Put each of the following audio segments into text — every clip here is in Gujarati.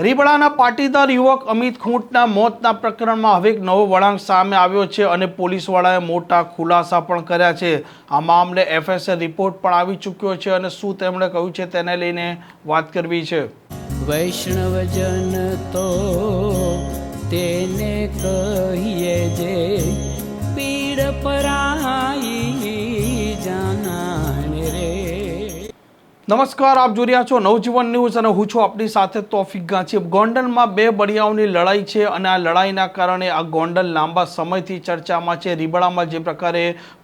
રીબડાના પાટીદાર યુવક અમિત ખૂંટના મોતના પ્રકરણમાં હવે એક નવો વળાંક સામે આવ્યો છે અને પોલીસવાળાએ મોટા ખુલાસા પણ કર્યા છે. આ મામલે એફએસએ રિપોર્ટ પણ આવી ચૂક્યો છે અને શું તેમણે કહ્યું છે તેને લઈને વાત કરવી છે. વૈષ્ણવજન તો તેને કહીએ જે પીડ પરાઈ નમસ્કાર, આપ જોઈ રહ્યા છો નવજીવન ન્યૂઝ અને હું છું આપની સાથે તોફિક ગાંચી. ગોંડલમાં બે બળિયાઓની લડાઈ છે અને આ લડાઈના કારણે આ ગોંડલ લાંબા સમયથી ચર્ચામાં છે. રીબડામાં જે પ્રકારે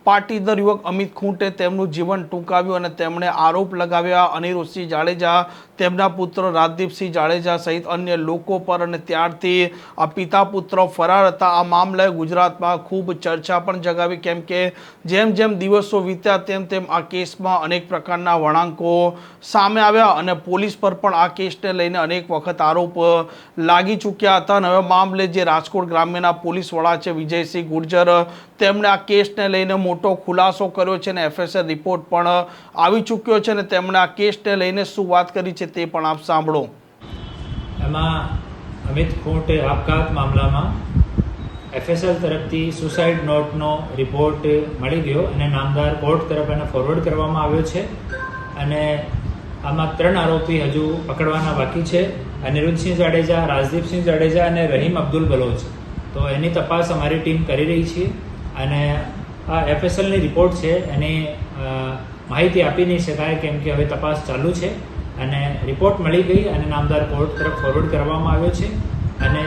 પાટીદાર યુવક અમિત ખૂંટે તેમનું જીવન ટૂંકાવ્યું અને તેમણે આરોપ લગાવ્યા. અનિરુદ્ધસિંહ જાડેજા, તેમના પુત્ર રાજદીપસિંહ જાડેજા સહિત અન્ય લોકો પર અને ત્યારથી આ પિતા પુત્ર ફરાર હતા. આ મામલે ગુજરાતમાં ખૂબ ચર્ચા પણ જગાવી. કેમ કે જેમ જેમ દિવસો વીત્યા તેમ તેમ આ કેસમાં અનેક પ્રકારના વળાંકો સામે આવ્યા અને પોલીસ પર પણ આ કેસને લઈને અનેક વખત આરોપ લાગી ચૂક્યા હતા. અને હવે મામલે જે રાજકોટ ગ્રામ્યના પોલીસ વડા છે વિજયસિંહ ગુર્જર તેમણે આ કેસને લઈને મોટો ખુલાસો કર્યો છે અને એફએસએલ રિપોર્ટ પણ આવી ચૂક્યો છે અને તેમણે આ કેસને લઈને શું વાત કરી છે તે પણ આપ સાંભળો. એમાં અમિત ખોટે આપઘાત મામલામાં એફએસએલ તરફથી સુસાઇડ નોટનો રિપોર્ટ મળી ગયો અને નામદાર કોર્ટ તરફ એને ફોરવર્ડ કરવામાં આવ્યો છે. અને આમાં ત્રણ આરોપી હજુ પકડવાના બાકી છે. અનિરુદ્ધસિંહ જાડેજા, રાજદીપસિંહ જાડેજા અને રહીમ અબ્દુલ બલોચ. તો એની તપાસ અમારી ટીમ કરી રહી છે અને આ એફએસએલની રિપોર્ટ છે. એની માહિતી આપી નહીં શકાય કેમ કે હવે તપાસ ચાલુ છે અને રિપોર્ટ મળી ગઈ અને નામદાર કોર્ટ તરફ ફોરવર્ડ કરવામાં આવ્યો છે. અને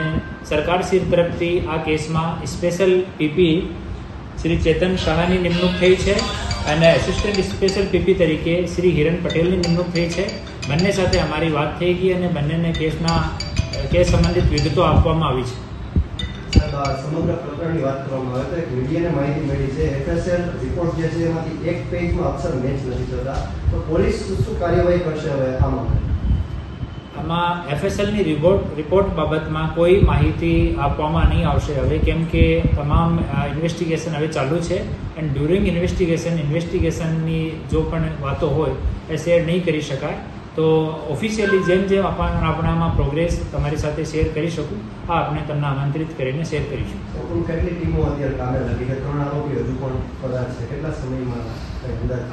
સરકારશ્રી તરફથી આ કેસમાં સ્પેશિયલ પીપી શ્રી ચેતન શાહની નિમણૂક થઈ છે. અને એસિસ્ટન્ટ સ્પેશિયલ પીપી તરીકે શ્રી હિરણ પટેલની નિમણૂક થઈ છે. બંને સાથે અમારી વાત થઈ ગઈ અને બંનેને કેસના કેસ સંબંધિત વિગતો આપવામાં આવી છે. આ સમગ્ર પ્રકરણની વાત કરવામાં આવે તો એક મીડિયાને માહિતી મળી છે. એફએસએલ રિપોર્ટ જે છે એમાંથી એક પેજમાં અક્ષર મેચ નથી થતા. તો પોલીસ શું કાર્યવાહી કરશે હવે આમાં? આમાં એફએસએલની રિપોર્ટ રિપોર્ટ બાબતમાં કોઈ માહિતી આપવામાં નહીં આવશે. હવે કેમ કે તમામ ઇન્વેસ્ટિગેશન હવે ચાલુ છે. એન્ડ ડ્યુરિંગ ઇન્વેસ્ટિગેશન ઇન્વેસ્ટિગેશનની જો પણ વાતો હોય એ શેર નહીં કરી શકાય. તો ઓફિશિયલી જેમ જેમ આપણ આપણામાં પ્રોગ્રેસ તમારી સાથે શેર કરી શકું આ આપણે તમને આમંત્રિત કરીને શેર કરીશું. કેટલી ટીમો અત્યારે લાગી છે? ત્રણ આરોપી હજુ પણ ફરાર છે. કેટલા સમયમાં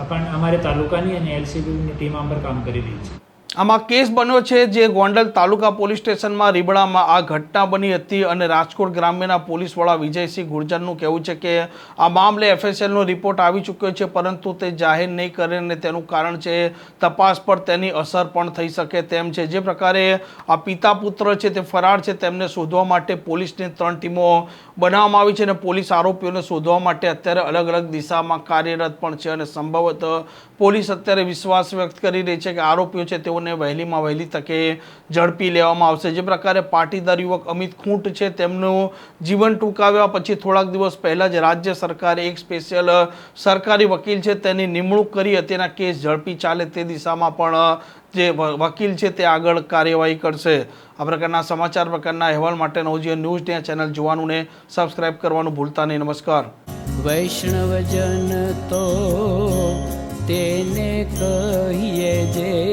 આપણ અમારે તાલુકાની અને એલસીબીની ટીમ આમ પર કામ કરી રહી છે. આમાં કેસ બન્યો છે જે ગોંડલ તાલુકા પોલીસ સ્ટેશનમાં રીબડામાં આ ઘટના બની હતી અને રાજકોટ ગ્રામ્યના પોલીસવાળા વિજયસિંહ ગુર્જરનું કહેવું છે કે આ મામલે એફએસએલનો રિપોર્ટ આવી ચૂક્યો છે, પરંતુ તે જાહેર નહીં કરે અને તેનું કારણ છે તપાસ પર તેની અસર પણ થઈ શકે તેમ છે. જે પ્રકારે આ પિતા પુત્ર છે તે ફરાર છે તેમને શોધવા માટે પોલીસની ત્રણ ટીમો બનાવવામાં આવી છે અને પોલીસ આરોપીઓને શોધવા માટે અત્યારે અલગ અલગ દિશામાં કાર્યરત પણ છે અને સંભવત પોલીસ અત્યારે વિશ્વાસ વ્યક્ત કરી રહી છે કે આરોપીઓ છે તેઓને વહેલીમાં વહેલી તકે ઝડપી લેવામાં આવશે. જે પ્રકારે પાટીદાર યુવક અમિત ખૂંટ છે, તેમનું જીવન ટૂંકાવ્યા પછી થોડાક દિવસ પહેલાં જ રાજ્ય સરકારે એક સ્પેશિયલ સરકારી વકીલ છે, તેની નિમણૂક કરી હતી તેના કેસ ઝડપી ચાલે તે દિશામાં પણ, જે વકીલ છે તે આગળ કાર્યવાહી કરશે. આ પ્રકારના સમાચાર, પ્રકારના અહેવાલ માટે નવજીવન ન્યૂઝ ને ચેનલ જોવાનું ને સબસ્ક્રાઇબ કરવાનું ભૂલતા નહીં. નમસ્કાર. વૈષ્ણવજન તો તેને કહીએ જે